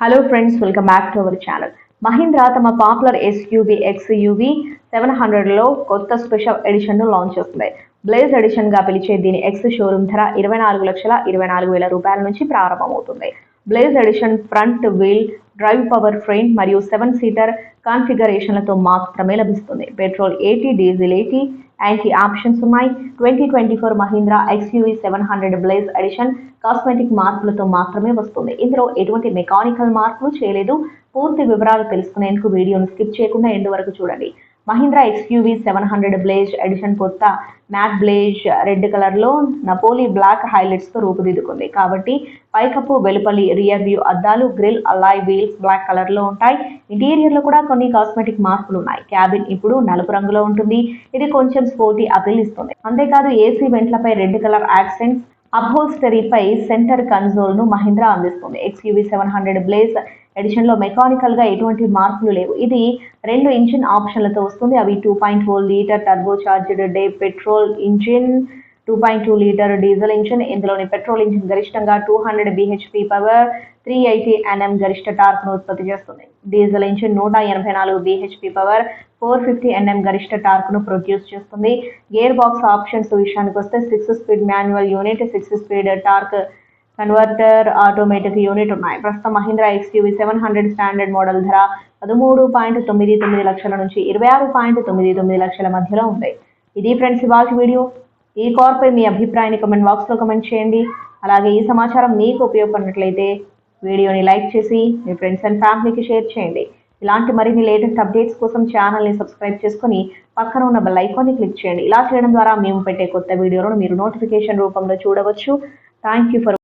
Hello friends welcome back to our channel Mahindra తమ popular SUV XUV seven హండ్రెడ్లో కొత్త special ఎడిషన్ను launch చేస్తుంది. బ్లేజ్ ఎడిషన్గా పిలిచే దీని ఎక్స్ షోరూమ్ ధర ఇరవై నాలుగు లక్షల ఇరవై నాలుగు వేల రూపాయల నుంచి ప్రారంభమవుతుంది. Blaze edition front wheel drive power frame మరియు సెవెన్ సీటర్ కాన్ఫిగరేషన్లతో మాత్రమే లభిస్తుంది. Petrol eighty diesel eighty anti options ఉన్నాయి. Twenty twenty four Mahindra XUV seven hundred blaze edition cosmetic మార్పులతో మాత్రమే వస్తుంది. ఇందులో ఎటువంటి మెకానికల్ మార్పులు చేయలేదు. పూర్తి వివరాలు తెలుసుకునేందుకు వీడియోను స్కిప్ చేయకుండా ఎండు వరకు చూడండి. Mahindra XUV seven hundred blaze edition కొత్త మ్యాట్ బ్లేజ్ రెడ్ కలర్లో నపోలి బ్లాక్ హైలైట్స్తో రూపుదిద్దుకుంది. కాబట్టి పైకప్పు వెలుపలి రియర్ వ్యూ అద్దాలు గ్రిల్ అలాయ్ వీల్స్ బ్లాక్ కలర్లో ఉంటాయి. ఇంటీరియర్లో కూడా కొన్ని కాస్మెటిక్ మార్పులు ఉన్నాయి. క్యాబిన్ ఇప్పుడు నలుపు రంగులో ఉంటుంది. ఇది కొంచెం స్పోర్టీ అపిల్ ఇస్తుంది. అంతేకాదు ఏసీ వెంట్లపై రెడ్ కలర్ యాక్సెంట్స్ అప్హోల్స్టరీపై సెంటర్ కన్సోల్ను మహీంద్రా అందిస్తుంది. ఎక్స్యూవీ సెవెన్ హండ్రెడ్ బ్లేజ్ ఎడిషన్లో మెకానికల్గా ఎటువంటి మార్పులు లేవు. ఇది రెండు ఇంజిన్ ఆప్షన్లతో వస్తుంది. అవి two point four litre turbo charged day petrol engine two point two litre diesel engine. ఇందులోని పెట్రోల్ ఇంజిన్ గరిష్టంగా two hundred BHP power three eighty NM గరిష్ట టార్క్ను ఉత్పత్తి చేస్తుంది. డీజిల్ ఇంజిన్ నూట ఎనభై నాలుగు BHP power four fifty NM గరిష్ట టార్క్ను ప్రొడ్యూస్ చేస్తుంది. గేర్ బాక్స్ ఆప్షన్స్ విషయానికి వస్తే six speed manual unit six speed torque converter automatic unit ఉన్నాయి. ప్రస్తుతం Mahindra XUV seven hundred standard model ధర పదమూడు పాయింట్ తొమ్మిది తొమ్మిది లక్షల నుంచి ఇరవై ఆరు పాయింట్ తొమ్మిది తొమ్మిది లక్షల మధ్యలో ఉంది ఇది ఫ్రెండ్స్ ఇవాళ వీడియో. ఈ కార్పై మీ అభిప్రాయాన్ని కమెంట్ బాక్స్లో కమెంట్ చేయండి. అలాగే ఈ సమాచారం మీకు ఉపయోగపడినట్లయితే వీడియోని లైక్ చేసి మీ ఫ్రెండ్స్ అండ్ ఫ్యామిలీకి షేర్ చేయండి. ఇలాంటి మరిన్ని లేటెస్ట్ అప్డేట్స్ కోసం ఛానల్ని సబ్స్క్రైబ్ చేసుకుని పక్కన ఉన్న బెల్ ఐకాన్ని క్లిక్ చేయండి. ఇలా చేయడం ద్వారా మేము పెట్టే కొత్త వీడియోలను మీరు నోటిఫికేషన్ రూపంలో చూడవచ్చు. Thank you for